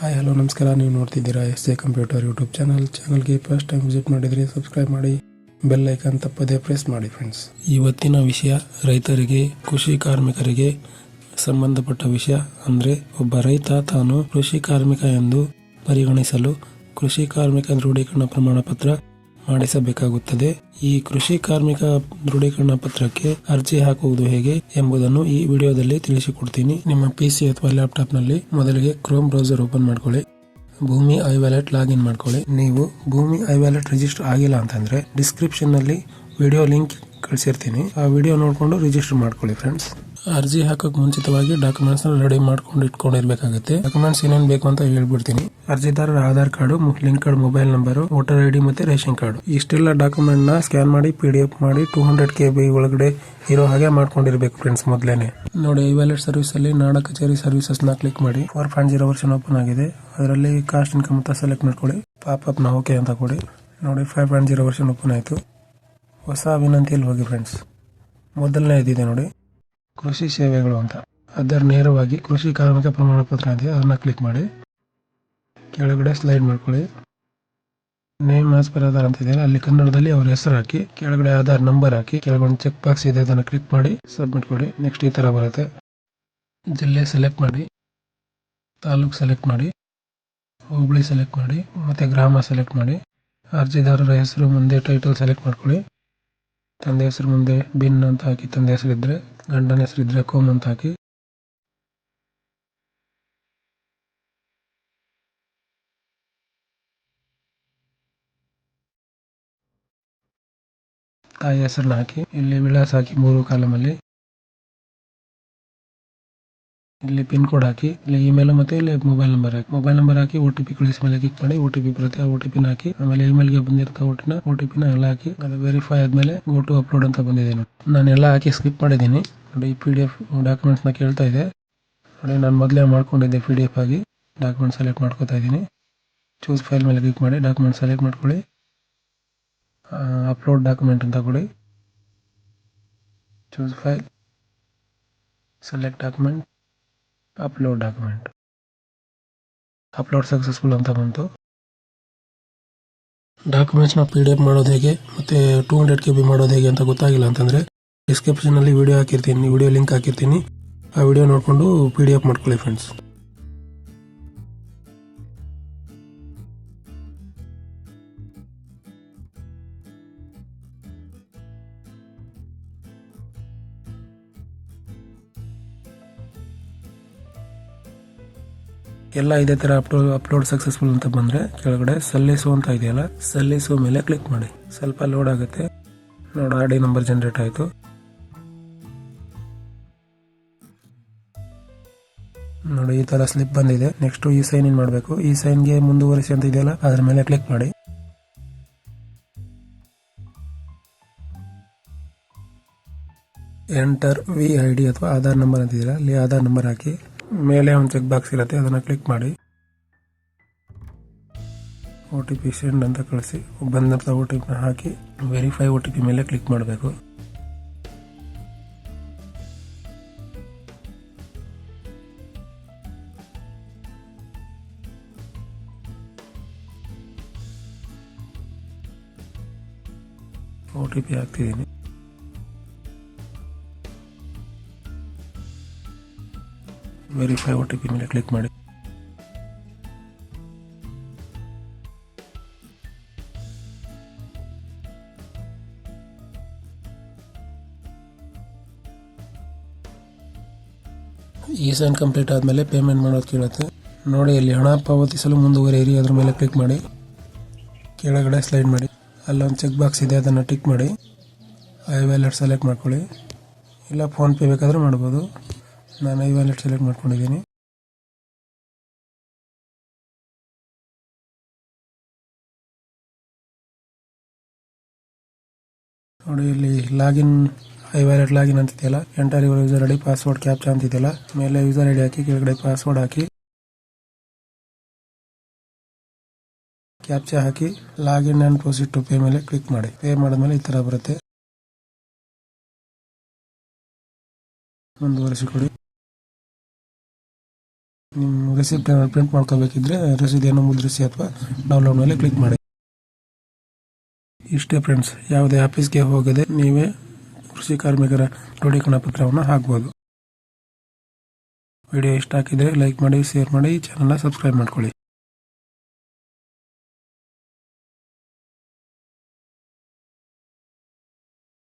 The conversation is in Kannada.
ಹಾಯ್, ಹಲೋ, ನಮಸ್ಕಾರ. ನೀವು ನೋಡ್ತಿದ್ದೀರಾ S A computer YouTube channel. ಚಾನಲ್ಗೆ ಫಸ್ಟ್ ಟೈಮ್ ವಿಸಿಟ್ ಮಾಡಿದರೆ ಸಬ್ಸ್ಕ್ರೈಬ್ ಮಾಡಿ ಬೆಲ್ ಐಕಾನ್ ತಪ್ಪದೇ ಪ್ರೆಸ್ ಮಾಡಿ ಫ್ರೆಂಡ್ಸ್ ಇವತ್ತಿನ ವಿಷಯ, ರೈತರಿಗೆ, ಕೃಷಿ ಕಾರ್ಮಿಕರಿಗೆ ಸಂಬಂಧಪಟ್ಟ ವಿಷಯ ಅಂದರೆ, ಒಬ್ಬ ರೈತ ತಾನು ಕೃಷಿ ಕಾರ್ಮಿಕ ಎಂದು ಪರಿಗಣಿಸಲು ಕೃಷಿ ಕಾರ್ಮಿಕ ದೃಢೀಕರಣ ಪ್ರಮಾಣ ಪತ್ರ ಮಾಡಿಸಬೇಕಾಗುತ್ತದೆ. ಈ ಕೃಷಿ ಕಾರ್ಮಿಕ ದೃಢೀಕರಣ ಪತ್ರಕ್ಕೆ ಅರ್ಜಿ ಹಾಕುವುದು ಹೇಗೆ ಎಂಬುದನ್ನು ಈ ವಿಡಿಯೋದಲ್ಲಿ ತಿಳಿಸಿಕೊಡ್ತೀನಿ. ನಿಮ್ಮ ಪಿಸಿ ಅಥವಾ ಲ್ಯಾಪ್ಟಾಪ್ನಲ್ಲಿ ಮೊದಲಿಗೆ ಕ್ರೋಮ್ ಬ್ರೌಸರ್ ಓಪನ್ ಮಾಡ್ಕೊಳ್ಳಿ. ಭೂಮಿ ಐ ವ್ಯಾಲೆಟ್ ಲಾಗಿನ್ ಮಾಡ್ಕೊಳ್ಳಿ. ನೀವು ಭೂಮಿ ಐ ವ್ಯಾಲೆಟ್ ರಿಜಿಸ್ಟರ್ ಆಗಿಲ್ಲ ಅಂತಂದ್ರೆ ಡಿಸ್ಕ್ರಿಪ್ಷನ್ನಲ್ಲಿ ವಿಡಿಯೋ ಲಿಂಕ್ ಕಳಿಸಿರ್ತೀನಿ. ಆ ವಿಡಿಯೋ ನೋಡ್ಕೊಂಡು ರಿಜಿಸ್ಟರ್ ಮಾಡ್ಕೊಳ್ಳಿ ಫ್ರೆಂಡ್ಸ್ ಅರ್ಜಿ ಹಾಕಕ್ಕೆ ಮುಂಚಿತವಾಗಿ ಡಾಕ್ಯುಮೆಂಟ್ಸ್ ರೆಡಿ ಮಾಡ್ಕೊಂಡು ಇಟ್ಕೊಂಡಿರ್ಬೇಕಾಗುತ್ತೆ. ಡಾಕ್ಯುಮೆಂಟ್ಸ್ ಏನೇನು ಬೇಕು ಅಂತ ಹೇಳ್ಬಿಡ್ತೀನಿ. ಅರ್ಜಿದಾರರ Aadhaar card link card mobile number voter ID ಮತ್ತೆ ರೇಷನ್ ಕಾರ್ಡ್. ಇಷ್ಟೆಲ್ಲ ಡಾಕ್ಯುಮೆಂಟ್ನ ಸ್ಕ್ಯಾನ್ ಮಾಡಿ ಪಿ ಡಿ ಎಫ್ ಮಾಡಿ ಟೂ ಹಂಡ್ರೆಡ್ ಕೆ ಬಿ ಒಳಗಡೆ ಇರೋ ಹಾಗೆ ಮಾಡ್ಕೊಂಡಿರ್ಬೇಕು ಫ್ರೆಂಡ್ಸ್ ಮೊದಲೇನೆ. ನೋಡಿ ಈ ವ್ಯಾಲೆಟ್ ಸರ್ವಿಸ್ ಅಲ್ಲಿ ನಾಡ ಕಚೇರಿ ಸರ್ವಿಸಸ್ನ ಕ್ಲಿಕ್ ಮಾಡಿ. Four point zero version open ಆಗಿದೆ. ಅದರಲ್ಲಿ ಕಾಸ್ಟ್ ಇನ್ಕಮ್ ಅಂತ ಸೆಲೆಕ್ಟ್ ಮಾಡ್ಕೊಳ್ಳಿ. ಪಾಪ್ ಅಪ್ನ ಓಕೆ ಅಂತ ಕೊಡಿ. ನೋಡಿ five point zero version open ಆಯ್ತು. ಹೊಸ ವಿನಂತಿಯಲ್ಲಿ ಹೋಗಿ ಫ್ರೆಂಡ್ಸ್ ಮೊದಲನೇ ಇದಿದೆ ನೋಡಿ. ಕೃಷಿ ಸೇವೆಗಳು ಅಂತ. ಅದರ ನೇರವಾಗಿ ಕೃಷಿ ಕಾರ್ಮಿಕ ಪ್ರಮಾಣ ಪತ್ರ ಇದೆ ಅದನ್ನು ಕ್ಲಿಕ್ ಮಾಡಿ. ಕೆಳಗಡೆ ಸ್ಲೈಡ್ ಮಾಡ್ಕೊಳ್ಳಿ. ನೇಮ್ ಆಸ್ ಪರ್ ಆಧಾರ್ ಅಂತ ಇದೆ. ಅಲ್ಲಿ ಕನ್ನಡದಲ್ಲಿ ಅವ್ರ ಹೆಸರು ಹಾಕಿ, ಕೆಳಗಡೆ ಆಧಾರ್ ನಂಬರ್ ಹಾಕಿ, ಕೆಳಗೊಂದು ಚೆಕ್ ಬಾಕ್ಸ್ ಇದೆ ಅದನ್ನು ಕ್ಲಿಕ್ ಮಾಡಿ ಸಬ್ಮಿಟ್ ಕೊಡಿ. ನೆಕ್ಸ್ಟ್ ಈ ತರ ಬರುತ್ತೆ. ಜಿಲ್ಲೆ ಸೆಲೆಕ್ಟ್ ಮಾಡಿ, ತಾಲೂಕು ಸೆಲೆಕ್ಟ್ ಮಾಡಿ ಹೋಬಳಿ ಸೆಲೆಕ್ಟ್ ಮಾಡಿ, ಮತ್ತೆ ಗ್ರಾಮ ಸೆಲೆಕ್ಟ್ ಮಾಡಿ. ಅರ್ಜಿದಾರರ ಹೆಸರು, ಮುಂದೆ ಟೈಟಲ್ ಸೆಲೆಕ್ಟ್ ಮಾಡ್ಕೊಳ್ಳಿ. ತಂದೆ ಹೆಸರು ಮುಂದೆ ಬಿನ್ ಅಂತ ಹಾಕಿ, ತಂದೆ ಹೆಸರು ಇದ್ರೆ ಗಂಡನ ಹೆಸರು ಇದ್ರೆ ಕೋಮ್ ಅಂತ ಹಾಕಿ. ತಾಯಿ ಹೆಸರನ್ನ ಹಾಕಿ, ಇಲ್ಲಿ ವಿಳಾಸ ಹಾಕಿ ಮೂರು ಕಾಲಮಲ್ಲಿ. ಇಲ್ಲಿ ಪಿನ್ ಕೋಡ್ ಹಾಕಿ, ಇಲ್ಲಿ ಇಮೇಲ್ ಮತ್ತೆ ಇಲ್ಲಿ ಮೊಬೈಲ್ ನಂಬರ್ ಹಾಕಿ. ಮೊಬೈಲ್ ನಂಬರ್ ಹಾಕಿ ಓ_ಟಿ_ಪಿ ಕಳಿಸಿ ಮೇಲೆ ಕ್ಲಿಕ್ ಮಾಡಿ ಓ_ಟಿ_ಪಿ ಬರುತ್ತೆ, ಆ ಓ ಟಿ ಪಿನ ಹಾಕಿ, ಆಮೇಲೆ ಇಮೇಲ್ಗೆ ಬಂದಿರುತ್ತೆ ಓಟಿನ ನ ಟಿ ಪಿನ ಎಲ್ಲ ಹಾಕಿ, ಅದು ವೆರಿಫೈ ಆದ್ಮೇಲೆ ಗೋ ಟು ಅಪ್ಲೋಡ್ ಅಂತ ಬಂದಿದೆ ನಾನು ಎಲ್ಲ ಹಾಕಿ ಸ್ಕಿಪ್ ಮಾಡಿದ್ದೀನಿ. ನೋಡಿ ಪಿ ಡಿ ಎಫ್ ಡಾಕ್ಯುಮೆಂಟ್ಸ್ನ ಕೇಳ್ತಾ ಇದೆ. ನೋಡಿ, ನಾನು ಮೊದಲೇ ಮಾಡ್ಕೊಂಡಿದ್ದೆ ಪಿ ಡಿ ಎಫ್ ಆಗಿ. ಡಾಕ್ಯುಮೆಂಟ್ ಸೆಲೆಕ್ಟ್ ಮಾಡ್ಕೊತಾ ಇದ್ದೀನಿ. ಚೂಸ್ ಫೈಲ್ ಮೇಲೆ ಕ್ಲಿಕ್ ಮಾಡಿ ಡಾಕ್ಯುಮೆಂಟ್ ಸೆಲೆಕ್ಟ್ ಮಾಡ್ಕೊಳ್ಳಿ. ಅಪ್ಲೋಡ್ ಡಾಕ್ಯುಮೆಂಟ್ ಅಂತ ಕೊಡಿ. Choose file select document upload document upload successful ಅಂತ ಬಂತು. ಡಾಕ್ಯುಮೆಂಟ್ಸ್ನ ಪಿ ಡಿ ಎಫ್ ಮಾಡೋದು ಹೇಗೆ, ಮತ್ತೆ ಟೂ ಹಂಡ್ರೆಡ್ ಕೆ ಬಿ ಮಾಡೋದು ಹೇಗೆ ಅಂತ ಗೊತ್ತಾಗಿಲ್ಲ ಅಂತಂದ್ರೆ ಡಿಸ್ಕ್ರಿಪ್ಷನಲ್ಲಿ ವಿಡಿಯೋ ಹಾಕಿರ್ತೀನಿ ವಿಡಿಯೋ ಲಿಂಕ್ ಹಾಕಿರ್ತೀನಿ. ಆ ವಿಡಿಯೋ ನೋಡಿಕೊಂಡು ಪಿ ಡಿ ಎಫ್ ಮಾಡ್ಕೊಳ್ಳಿ ಫ್ರೆಂಡ್ಸ್ ಎಲ್ಲ ಇದೇ ತರ ಅಪ್ಲೋಡ್ ಅಪ್ಲೋಡ್ ಸಕ್ಸಸ್ಫುಲ್ ಅಂತ ಬಂದ್ರೆ ಕೆಳಗಡೆ ಸಲ್ಲಿಸು ಅಂತ ಇದೆಯಲ್ಲ, ಸಲ್ಲಿಸು ಮೇಲೆ ಕ್ಲಿಕ್ ಮಾಡಿ. ಸ್ವಲ್ಪ ಲೋಡ್ ಆಗುತ್ತೆ. ನೋಡಿ, ಆರ್ ಡಿ ನಂಬರ್ ಜನರೇಟ್ ಆಯ್ತು. ನೋಡಿ, ಈ ತರ ಸ್ಲಿಪ್ ಬಂದಿದೆ. ನೆಕ್ಸ್ಟ್ ಈ ಸೈನ್ ಇನ್ ಮಾಡಬೇಕು. ಈ ಸೈನ್ಗೆ ಮುಂದುವರಿಸಿ ಅಂತ ಇದೆಯಲ್ಲ, ಅದ್ರ ಮೇಲೆ ಕ್ಲಿಕ್ ಮಾಡಿ. ಎಂಟರ್ ವಿ ಐ ಡಿ ಅಥವಾ ಆಧಾರ್ ನಂಬರ್ ಅಂತಿದ್ದೀರಾ ಅಲ್ಲಿ ಆಧಾರ್ ನಂಬರ್ ಹಾಕಿ. ಮೇಲೆ ಒಂದು ಚೆಕ್ ಬಾಕ್ಸ್ ಇರುತ್ತೆ, ಅದನ್ನು ಕ್ಲಿಕ್ ಮಾಡಿ. ಒ ಟಿ ಪಿ ಸೆಂಡ್ ಅಂತ ಕಳಿಸಿ ಬಂದಂಥ ಒ ಟಿ ಪಿನ ಹಾಕಿ ವೆರಿಫೈ ಒ ಟಿ ಪಿ ಮೇಲೆ ಕ್ಲಿಕ್ ಮಾಡಬೇಕು. ಒ ಟಿ ಪಿ ಹಾಕ್ತಿದ್ದೀನಿ. ವೆರಿಫೈ ಒ ಟಿ ಪಿ ಮೇಲೆ ಕ್ಲಿಕ್ ಮಾಡಿ. ಈ ಸೈನ್ ಕಂಪ್ಲೀಟ್ ಆದಮೇಲೆ ಪೇಮೆಂಟ್ ಮಾಡೋದು ಕೇಳುತ್ತೆ. ನೋಡಿ ಇಲ್ಲಿ ಹಣ ಪಾವತಿಸಲು ಮುಂದುವರಿಯಿರಿ ಅದ್ರ ಮೇಲೆ ಕ್ಲಿಕ್ ಮಾಡಿ. ಕೆಳಗಡೆ ಸ್ಲೈಡ್ ಮಾಡಿ. ಅಲ್ಲೊಂದು ಚೆಕ್ ಬಾಕ್ಸ್ ಇದೆ, ಅದನ್ನು ಟಿಕ್ ಮಾಡಿ. ಐ ವ್ಯಾಲೆಟ್ ಸೆಲೆಕ್ಟ್ ಮಾಡ್ಕೊಳ್ಳಿ. ಇಲ್ಲ ಫೋನ್ಪೇ ಬೇಕಾದರೂ ಮಾಡ್ಬೋದು. ನಾನು ಐ ವ್ಯಾಲೆಟ್ ಸೆಲೆಕ್ಟ್ ಮಾಡ್ಕೊಂಡಿದ್ದೀನಿ. ನೋಡಿ, ಇಲ್ಲಿ login I wallet login ಅಂತಿದೆಯಲ್ಲ? Enter your user ID password captcha ಅಂತಿದೆಯಲ್ಲ? ಮೇಲೆ ಯೂಸರ್ ಐಡಿ ಹಾಕಿ, ಕೆಳಗಡೆ ಪಾಸ್ವರ್ಡ್ ಹಾಕಿ. Captcha hockey login and proceed to pay ಮೇಲೆ ಕ್ಲಿಕ್ ಮಾಡಿ. ಪೇ ಮಾಡಿದ್ಮೇಲೆ ಈ ಥರ ಬರುತ್ತೆ. ಮುಂದುವರಿಸಿಕೊಡಿ. ನಿಮ್ಮ ರೆಸಿಪ್ಟ್ ಪ್ರಿಂಟ್ ಮಾಡ್ಕೋಬೇಕಿದ್ರೆ ರಸೀದಿಯನ್ನು ಮುದ್ರಿಸಿ ಅಥವಾ ಡೌನ್ಲೋಡ್ ಮೇಲೆ ಕ್ಲಿಕ್ ಮಾಡಿ. ಇಷ್ಟೇ ಫ್ರೆಂಡ್ಸ್ ಯಾವುದೇ ಆಫೀಸ್ಗೆ ಹೋಗದೆ ನೀವೇ ಕೃಷಿ ಕಾರ್ಮಿಕರ ದೃಢೀಕರಣ ಪತ್ರವನ್ನು ಹಾಕ್ಬೋದು. ವಿಡಿಯೋ ಇಷ್ಟ ಹಾಕಿದರೆ ಲೈಕ್ ಮಾಡಿ ಶೇರ್ ಮಾಡಿ ಚಾನಲ್ನ ಸಬ್ಸ್ಕ್ರೈಬ್ ಮಾಡ್ಕೊಳ್ಳಿ.